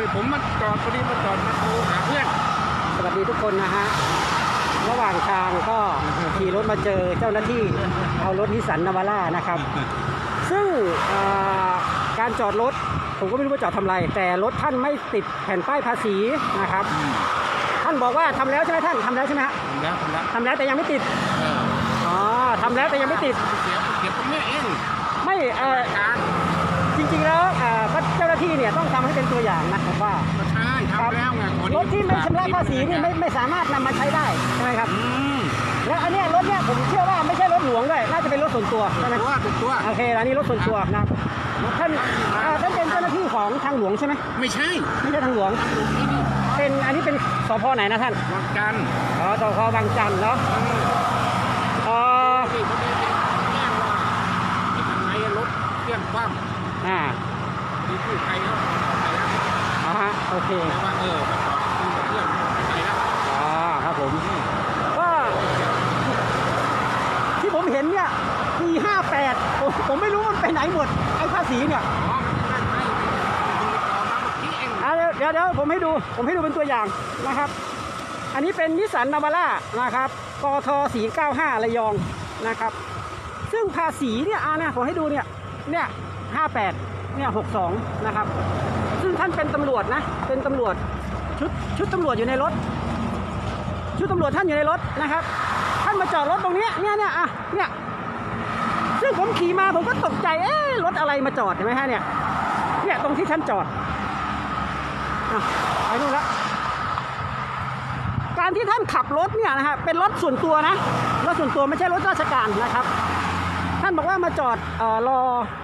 เลยผมมาจอดพอดีมาจอดมาโทรหาเพื่อนสวัสดีทุกคนนะฮะ ระหว่างทางก็ขี่รถมาเจอเจ้าหน้าที่เอารถนิสสันนาวาร่านะครับ ซึ่งอ่าการจอดรถผมก็ไม่รู้ว่าจอดทำอะไร แต่รถท่านไม่ติดแผ่นป้ายภาษีนะครับ ท่านบอกว่าทำแล้วใช่ไหมท่านทำแล้วใช่ไหมฮะทำแล้วทำแล้วทำแล้วแต่ยังไม่ติด เอออ๋อทำแล้วแต่ยังไม่ติด เสียเสียตรงเนี้ยเอง ไม่เออ การ จริงๆแล้วอ่าเจ้าหน้าที่เนี่ย ต้องทำให้เป็นตัวอย่างนะผมว่าก็ใช่ทำแล้วไงคนรถที่ไม่ชำระภาษีนี่ไม่ไม่สามารถนำมาใช้ได้ใช่ไหมครับอืมแล้วอันเนี้ยรถเนี่ยผมเชื่อว่าไม่ใช่รถหลวงด้วยน่าจะเป็นรถส่วนตัวใช่ไหมตัวถูกตัวโอเคอันนี้รถส่วนตัวนะท่านอ่าท่านเป็นเจ้าหน้าที่ของทางหลวงใช่ไหมไม่ใช่ไม่ใช่ทางหลวง เป็นอันนี้เป็นสพไหนนะท่าน วันจันทร์อ๋อสพบางจันทร์เนาะอ๋อ นี่พอดีเป็นแจ้งว่าไอ้ทางไหนรถเครื่องคว่ อ่าำมีผู้ใครเขาไปแล้ว อ๋อฮะโอเค แต่ว่าเออมาจอดคุยกับเพื่อนไปแล้ว อ๋อครับผมก็ที่ผมเห็นเนี่ยปี58ผมผมไม่รู้มันไปไหนหมด ไอ้ภาษีเนี่ยเดี๋ยวเดี๋ยวผมให้ดูผมให้ดูเป็นตัวอย่างนะครับ อันนี้เป็นนิสสันนาวาร่านะครับกท495ระยองนะครับ ซึ่งภาษีเนี่ยอ่านี่ยผมให้ดูเนี่ยเนี่ย58เนี่ย62นะครับ ซึ่งท่านเป็นตำรวจนะเป็นตำรวจชุดชุดตำรวจอยู่ในรถ ชุดตำรวจท่านอยู่ในรถนะครับ ท่านมาจอดรถตรงนี้เนี่ยเนี่ยอะเนี่ย ซึ่งผมขี่มาผมก็ตกใจ เอ๊ะรถอะไรมาจอดเห็นไหมฮะเนี่ย เนี่ยตรงที่ท่านจอดอะไปนู่นละการที่ท่านขับรถเนี่ยนะฮะเป็นรถส่วนตัวนะรถส่วนตัวไม่ใช่รถราชการนะครับ ท่านบอกว่ามาจอดอรอ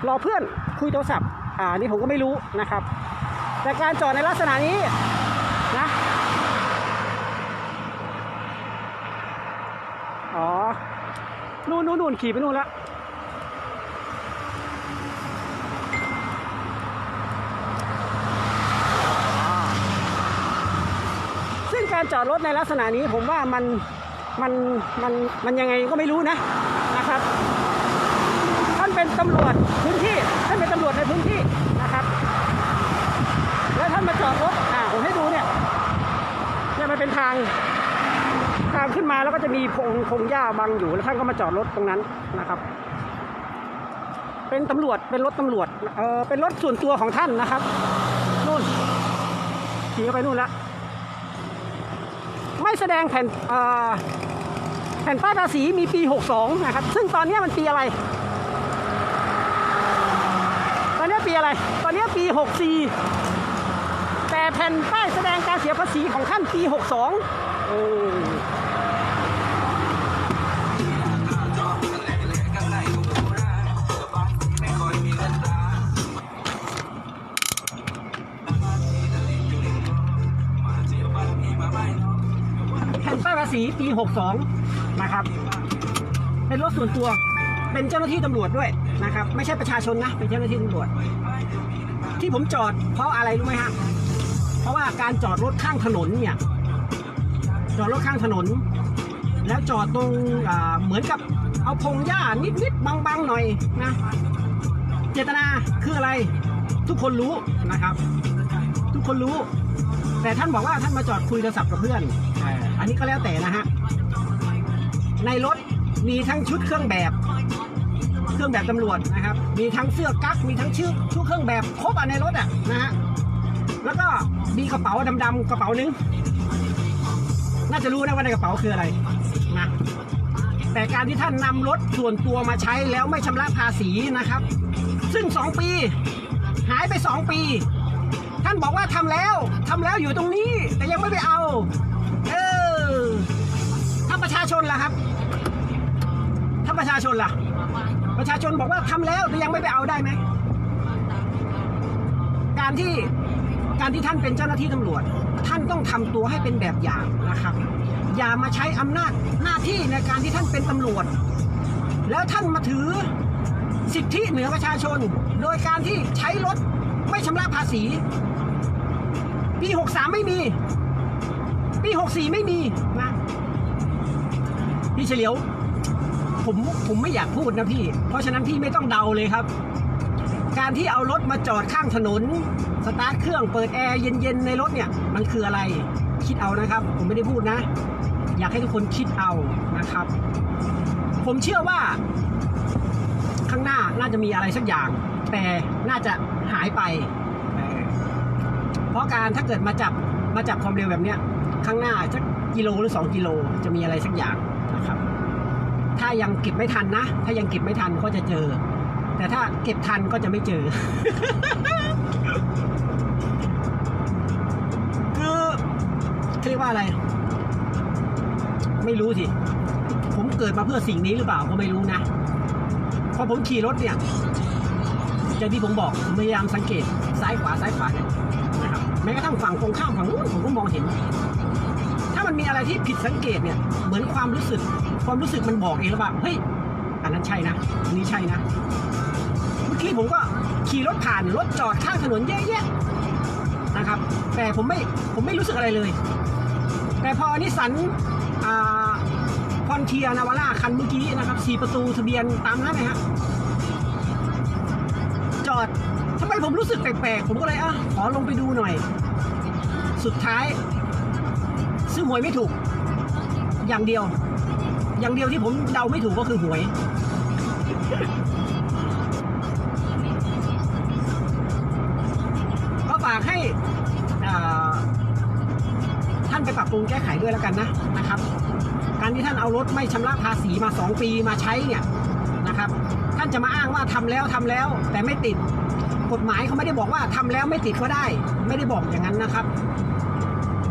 รอเพื่อนคุยโทรศัพท์ อ่านี่ผมก็ไม่รู้นะครับ แต่การจอดในลักษณะนี้นะอ๋อนู่นนู่นขี่ไปนู่นละ การจอดรถในลักษณะนี้ผมว่ามันมันมันมันยังไงก็ไม่รู้นะนะครับ ท่านเป็นตำรวจพื้นที่ท่านเป็นตำรวจในพื้นที่นะครับ แล้วท่านมาจอดรถอ่าผมให้ดูเนี่ยเนี่ยมันเป็นทางทางขึ้นมาแล้วก็จะมีพงพงหญ้าบังอยู่แล้วท่านก็มาจอดรถตรงนั้นนะครับ เป็นตำรวจเป็นรถตำรวจเออเป็นรถส่วนตัวของท่านนะครับนู่นขี่ไปนู่นละ ไม่แสดงแผ่นแผ่นป้ายภาษีมีปี 62 นะครับ ซึ่งตอนเนี้ยมันปีอะไร ตอนนี้ปีอะไร ตอนนี้ปี 64 แต่แผ่นป้ายแสดงการเสียภาษีของท่านปี 62 โอ้ ผ่นป้ายภาษีปี 62 นะครับ เป็นรถส่วนตัว เป็นเจ้าหน้าที่ตำรวจด้วยนะครับ ไม่ใช่ประชาชนนะ เป็นเจ้าหน้าที่ตำรวจ ที่ผมจอดเพราะอะไรรู้ไหมฮะ เพราะว่าการจอดรถข้างถนนเนี่ย จอดรถข้างถนน แล้วจอดตรงเหมือนกับเอาพงหญ้านิดๆบังๆหน่อยนะ เจตนาคืออะไร ทุกคนรู้นะครับ ทุกคนรู้ แต่ท่านบอกว่าท่านมาจอดคุยโทรศัพท์กับเพื่อน นนี้ก็แล้วแต่นะฮะ ในรถมีทั้งชุดเครื่องแบบ เครื่องแบบตำรวจนะครับ มีทั้งเสื้อกั๊กมีทั้งชื่อชุดเครื่องแบบครบอะในรถอะนะฮะ แล้วก็มีกระเป๋าดำๆกระเป๋านึง น่าจะรู้นะว่าในกระเป๋าคืออะไรนะแต่การที่ท่านนำรถส่วนตัวมาใช้แล้วไม่ชำระภาษีนะครับ ซึ่งสองปี หายไปสองปี ท่านบอกว่าทำแล้วทำแล้วอยู่ตรงนี้ แต่ยังไม่ไปเอาาประชาชนล่ะ ประชาชนบอกว่าทำแล้วแต่ยังไม่ไปเอาได้ไหม การที่การที่ท่านเป็นเจ้าหน้าที่ตำรวจ ท่านต้องทำตัวให้เป็นแบบอย่างนะครับ อย่ามาใช้อำนาจหน้าที่ในการที่ท่านเป็นตำรวจ แล้วท่านมาถือสิทธิเหนือประชาชน โดยการที่ใช้รถไม่ชำระภาษี ปี63ไม่มี ปี64ไม่มีนะพี่เฉลียว ผมผมไม่อยากพูดนะพี่ เพราะฉะนั้นพี่ไม่ต้องเดาเลยครับ การที่เอารถมาจอดข้างถนน สตาร์ทเครื่องเปิดแอร์เย็นๆในรถเนี่ย มันคืออะไร คิดเอานะครับ ผมไม่ได้พูดนะ อยากให้ทุกคนคิดเอานะครับ ผมเชื่อว่า ข้างหน้าน่าจะมีอะไรสักอย่าง แต่น่าจะหายไป เพราะการถ้าเกิดมาจับมาจับความเร็วแบบเนี้ย ข้างหน้าสักกิโลหรือ 2 กิโลจะมีอะไรสักอย่าง ถ้ายังเก็บไม่ทันนะ ถ้ายังเก็บไม่ทันก็จะเจอ แต่ถ้าเก็บทันก็จะไม่เจอ คือเรียกว่าอะไร ไม่รู้สิ ผมเกิดมาเพื่อสิ่งนี้หรือเปล่าก็ไม่รู้นะพอผมขี่รถเนี่ยอย่างที่ผมบอกผมพยายามสังเกตซ้ายขวาซ้ายขวาเนี่ยนะครับแม้กระทั่งฝั่งตรงข้ามฝั่งนู้นผมก็มองเห็น ถ้ามันมีอะไรที่ผิดสังเกตเนี่ย เหมือนความรู้สึก ความรู้สึกมันบอกเองแล้วว่าเฮ้ยอันนั้นใช่นะอันนี้ใช่นะเมื่อกี้ผมก็ขี่รถผ่านรถจอดข้างถนนเยอะแยะนะครับ แต่ผมไม่ผมไม่รู้สึกอะไรเลย แต่พอนิสันคอนเทียนาวาร่าคันเมื่อกี้นะครับสี่ประตูทะเบียนตามนั้นนะฮะจอดทำไมผมรู้สึกแปลกๆ ผมก็เลยอะขอลงไปดูหน่อย สุดท้าย ซื้อหวยไม่ถูก อย่างเดียว อย่างเดียวที่ผมเดาไม่ถูกก็คือหวย ก็ฝากให้ท่านไปปรับปรุงแก้ไขด้วยแล้วกันนะนะครับ การที่ท่านเอารถไม่ชำระภาษีมา 2 ปีมาใช้เนี่ยนะครับ ท่านจะมาอ้างว่าทำแล้วทำแล้วแต่ไม่ติดกฎหมายเขาไม่ได้บอกว่าทำแล้วไม่ติดก็ได้ ไม่ได้บอกอย่างนั้นนะครับ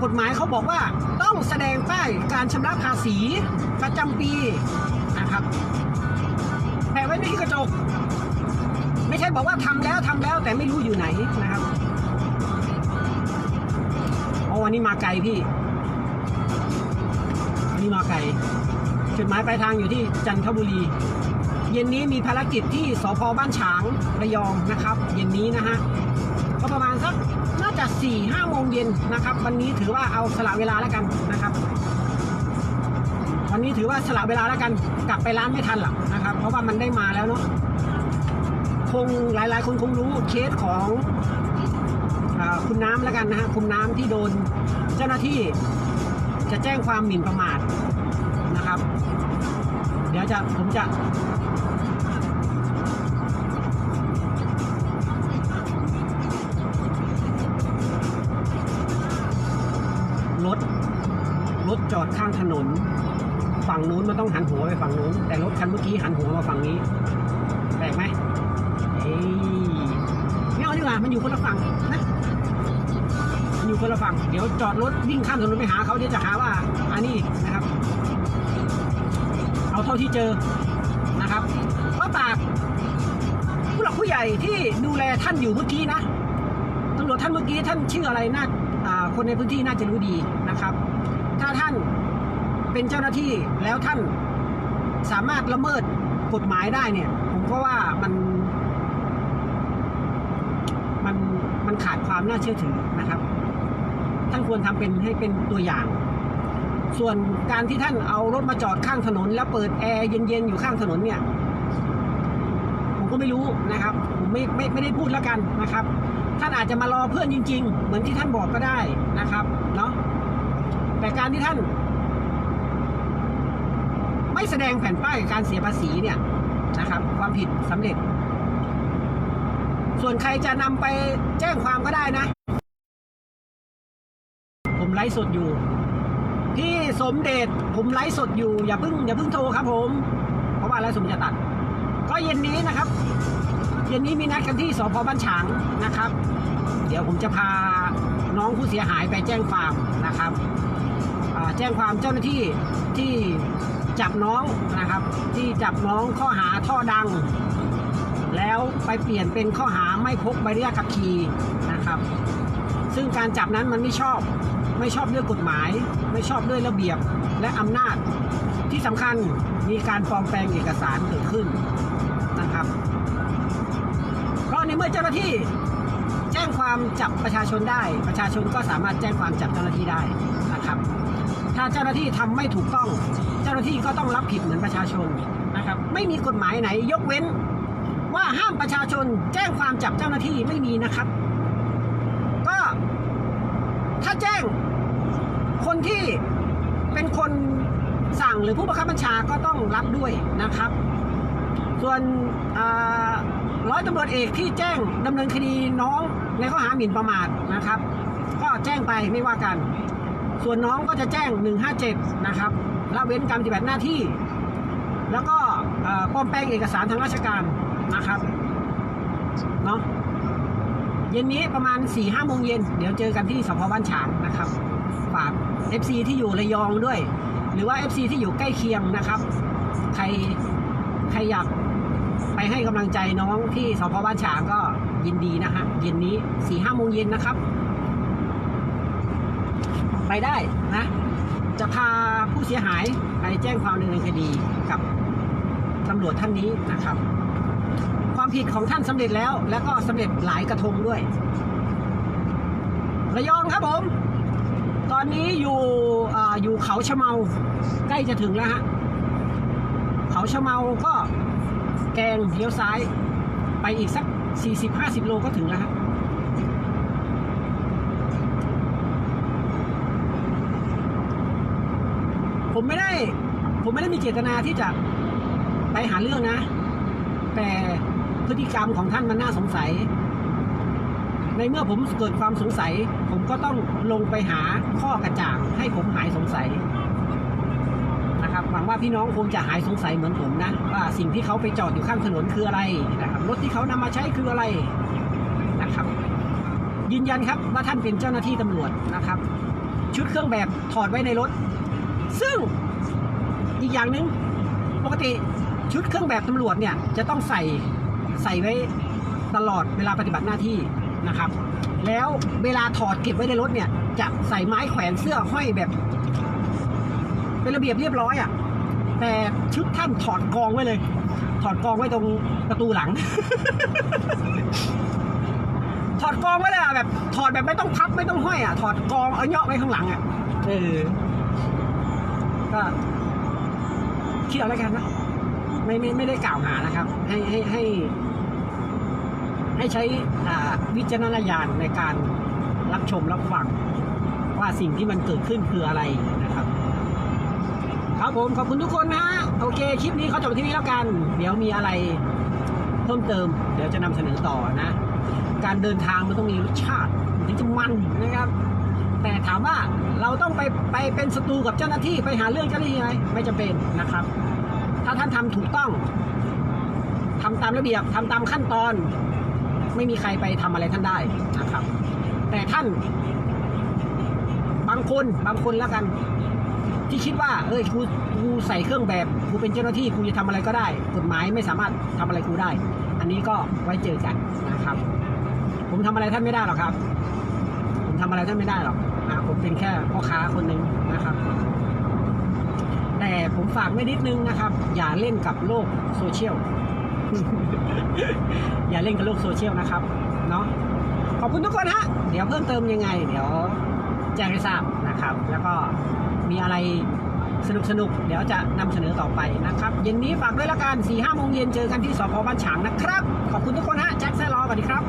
กฎหมายเขาบอกว่าต้องแสดงป้ายการชำระภาษีประจำปีนะครับแปะไว้ที่กระจก ไม่ใช่บอกว่าทำแล้วทำแล้วแต่ไม่รู้อยู่ไหนนะครับโอ้วันนี้มาไกลพี่วันนี้มาไกลจุดหมายปลายทางอยู่ที่จันทบุรีเย็นนี้มีภารกิจที่สพบ้านฉางระยองนะครับ เย็นนี้นะฮะก็ประมาณสัก 4ี่ห้าโมงเย็นนะครับ วันนี้ถือว่าเอาสละเวลาแล้วกันนะครับ วันนี้ถือว่าสละเวลาแล้วกัน กลับไปร้านไม่ทันหรอกนะครับ เพราะว่ามันได้มาแล้วเนาะคงหลาย ๆ คนคงรู้เคสของอคุณน้ำแล้วกันนะฮะคุณน้ำที่โดนเจ้าหน้าที่จะแจ้งความหมิ่นประมาทนะครับ เดี๋ยวจะผมจะ ดข้างถนน ฝั่งนู้นมันต้องหันหัวไปฝั่งนู้น แต่รถคันเมื่อกี้หันหัวมาฝั่งนี้แปลกไหมเอ้ยไม่เอาดีกว่ามันอยู่คนละฝั่งนะมันอยู่คนละฝั่งเดี๋ยวจอดรถวิ่งข้ามถนนไปหาเขาเดี๋ยวจะหาว่าอันนี้นะครับ เอาเท่าที่เจอนะครับก็ฝากผู้หลักผู้ใหญ่ที่ดูแลท่านอยู่เมื่อกี้นะตำรวจท่านเมื่อกี้ท่านชื่ออะไรน่าอ่าคนในพื้นที่น่าจะรู้ดีนะครับ ท่านเป็นเจ้าหน้าที่แล้วท่านสามารถละเมิดกฎหมายได้เนี่ย ผมก็ว่ามัน มันมันขาดความน่าเชื่อถือนะครับ ท่านควรทำเป็นให้เป็นตัวอย่าง ส่วนการที่ท่านเอารถมาจอดข้างถนน แล้วเปิดแอร์เย็นๆอยู่ข้างถนนเนี่ย ผมก็ไม่รู้นะครับ ผมไม่ไม่ไม่ได้พูดแล้วกันนะครับ ท่านอาจจะมารอเพื่อนจริง ๆ เหมือนที่ท่านบอกก็ได้นะครับ เนาะ แต่การที่ท่าน ไม่แสดงแผ่นป้ายการเสียภาษีเนี่ยนะครับ ความผิดสำเร็จ ส่วนใครจะนำไปแจ้งความก็ได้นะ ผมไลฟ์สดอยู่ พี่สมเด็จผมไลฟ์สดอยู่ อย่าเพิ่งอย่าเพิ่งโทรครับ ผม เพราะว่าไลฟ์สดมันจะตัด ก็เย็นนี้นะครับ เย็นนี้มีนัดกันที่สพบ้านฉางนะครับ เดี๋ยวผมจะพาน้องผู้เสียหายไปแจ้งความนะครับ แจ้งความเจ้าหน้าที่ที่จับน้องนะครับ ที่จับน้องข้อหาท่อดัง แล้วไปเปลี่ยนเป็นข้อหาไม่พกใบอนุญาตขับขี่นะครับ ซึ่งการจับนั้นมันไม่ชอบไม่ชอบด้วยกฎหมาย ไม่ชอบด้วยระเบียบและอำนาจ ที่สำคัญมีการปลอมแปลงเอกสารเกิดขึ้นนะครับก็ในเมื่อเจ้าหน้าที่ แจ้งความจับประชาชนได้ ประชาชนก็สามารถแจ้งความจับเจ้าหน้าที่ได้ เจ้าหน้าที่ทำไม่ถูกต้อง เจ้าหน้าที่ก็ต้องรับผิดเหมือนประชาชนนะครับไม่มีกฎหมายไหน ยกเว้น ว่าห้ามประชาชนแจ้งความจับเจ้าหน้าที่ไม่มีนะครับ ก็ถ้าแจ้งคนที่เป็นคนสั่งหรือผู้บังคับบัญชาก็ต้องรับด้วยนะครับ ส่วนร้อยตำรวจเอกที่แจ้งดำเนินคดีน้องในข้อหาหมิ่นประมาทนะครับ ก็แจ้งไปไม่ว่ากัน ส่วนน้องก็จะแจ้ง 157 นะครับละเว้นการปฏิบัติหน้าที่ แล้วก็ปลอมแปลงเอกสารทางราชการนะครับเนาะเย็นนี้ประมาณ4ี่ห้าโมงเย็นเดี๋ยวเจอกันที่สพบ้านฉางนะครับฝาก FC ที่อยู่ระยองด้วย หรือว่า FC ที่อยู่ใกล้เคียงนะครับ ใครใครอยากไปให้กำลังใจน้องที่สพบ้านฉางก็ยินดีนะฮะเย็นนี้4ี่ห้าโมงเย็นนะครับ ไปได้นะ จะพาผู้เสียหายไปแจ้งความดำเนินคดีกับตำรวจท่านนี้นะครับ ความผิดของท่านสำเร็จแล้ว แล้วก็สำเร็จหลายกระทงด้วยระยองครับผม ตอนนี้อยู่ออยู่เขาชะเมา ใกล้จะถึงแล้วฮะเขาชะเมาก็แกงเลี้ยวซ้าย ไปอีกสัก 40-50 โลก็ถึงแล้วฮะ ผมไม่ได้ ผมไม่ได้มีเจตนาที่จะไปหาเรื่องนะ แต่พฤติกรรมของท่านมันน่าสงสัย ในเมื่อผมเกิดความสงสัย ผมก็ต้องลงไปหาข้อกระจ่างให้ผมหายสงสัยนะครับหวังว่าพี่น้องคงจะหายสงสัยเหมือนผมนะว่าสิ่งที่เขาไปจอดอยู่ข้างถนนคืออะไรนะครับรถที่เขานำมาใช้คืออะไรนะครับ ยืนยันครับว่าท่านเป็นเจ้าหน้าที่ตำรวจนะครับ ชุดเครื่องแบบถอดไว้ในรถ ซึ่งอีกอย่างหนึ่งปกติชุดเครื่องแบบตำรวจเนี่ยจะต้องใส่ใส่ไว้ตลอดเวลาปฏิบัติหน้าที่นะครับ แล้วเวลาถอดเก็บไว้ในรถเนี่ย จะใส่ไม้แขวนเสื้อห้อยแบบ เป็นระเบียบเรียบร้อยอะ่ะแต่ชุดท่านถอดกองไว้เลย ถอดกองไว้ตรงประตูหลัง ถอดกองไว้เลยอะแบบ ถอดแบบไม่ต้องพับไม่ต้องห้อยอะ ถอดกองเอาเนาะไว้ข้างหลังอะเออ ก็คิดเอาแล้วกันนะไม่ไม่ไม่ได้กล่าวหานะครับ ให้ให้ให้ ให้ใช้วิจารณญาณในการรับชมรับฟังว่าสิ่งที่มันเกิดขึ้นคืออะไรนะครับ ครับผมขอบคุณทุกคนนะฮะโอเคคลิปนี้เขาจบที่นี้แล้วกัน เดี๋ยวมีอะไรเพิ่มเติม เดี๋ยวจะนำเสนอต่อนะ การเดินทางมันต้องมีรสชาติถึงจะมันนะครับ แต่ถามว่าเราต้องไปไปเป็นศัตรูกับเจ้าหน้าที่ไปหาเรื่องเจ้าหน้าที่ไหมไม่จำเป็นนะครับ ถ้าท่านทำถูกต้องทำตามระเบียบทำตามขั้นตอน ไม่มีใครไปทำอะไรท่านได้นะครับ แต่ท่านบางคนบางคนแล้วกัน ที่คิดว่าเอ้ยกูกูใส่เครื่องแบบกูเป็นเจ้าหน้าที่กูจะทำอะไรก็ได้ กฎหมายไม่สามารถทำอะไรกูได้ อันนี้ก็ไว้เจอกันนะครับ ผมทำอะไรท่านไม่ได้หรอกครับ ผมทำอะไรท่านไม่ได้หรอก เป็นแค่พ่อค้าคนหนึ่งนะครับ แต่ผมฝากไว้นิดนึงนะครับ อย่าเล่นกับโลกโซเชียล อย่าเล่นกับโลกโซเชียลนะครับ เนาะขอบคุณทุกคนฮะ เดี๋ยวเพิ่มเติมยังไง เดี๋ยวแจ้งให้ทราบนะครับ แล้วก็มีอะไรสนุกสนุกเดี๋ยวจะนำเสนอต่อไปนะครับ เย็นนี้ฝากด้วยละกัน4ี่ห้าโมงเย็นเจอกันที่สพบ้านฉางนะครับ ขอบคุณทุกคนฮะ แจ็คแซ่รอสวัสดีครับ